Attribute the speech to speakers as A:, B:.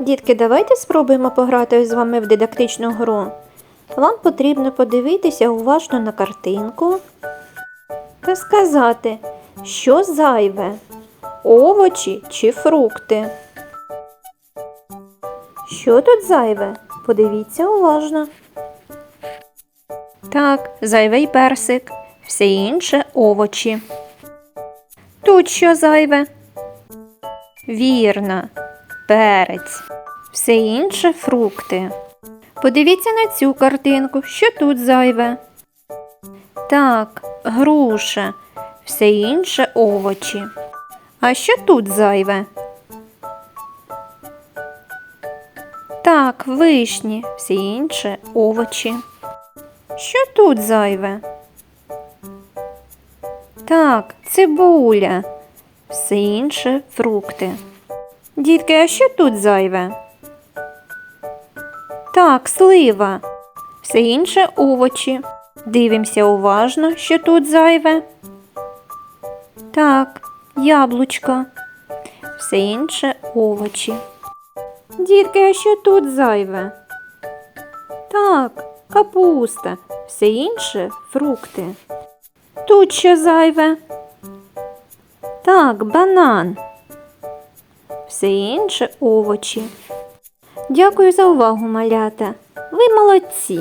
A: Дітки, давайте спробуємо пограти з вами в дидактичну гру. Вам потрібно подивитися уважно на картинку та сказати, що зайве овочі чи фрукти. Що тут зайве? Подивіться уважно. Так, зайвий персик, все інше овочі. Тут що зайве? Вірно, перець, все інше фрукти. Подивіться на цю картинку, що тут зайве. Так, груша, все інше овочі. А що тут зайве? Так, вишні, все інше овочі. Що тут зайве? Так, цибуля, все інше фрукти. Дітки, а що тут зайве? Так, слива, все інше овочі. Дивимося уважно, що тут зайве. Так, яблучко, все інше овочі. Дітки, а що тут зайве? Так, капуста, все інше фрукти. Тут що зайве? Так, банан. Все інше овочі. Дякую за увагу, малята. Ви молодці.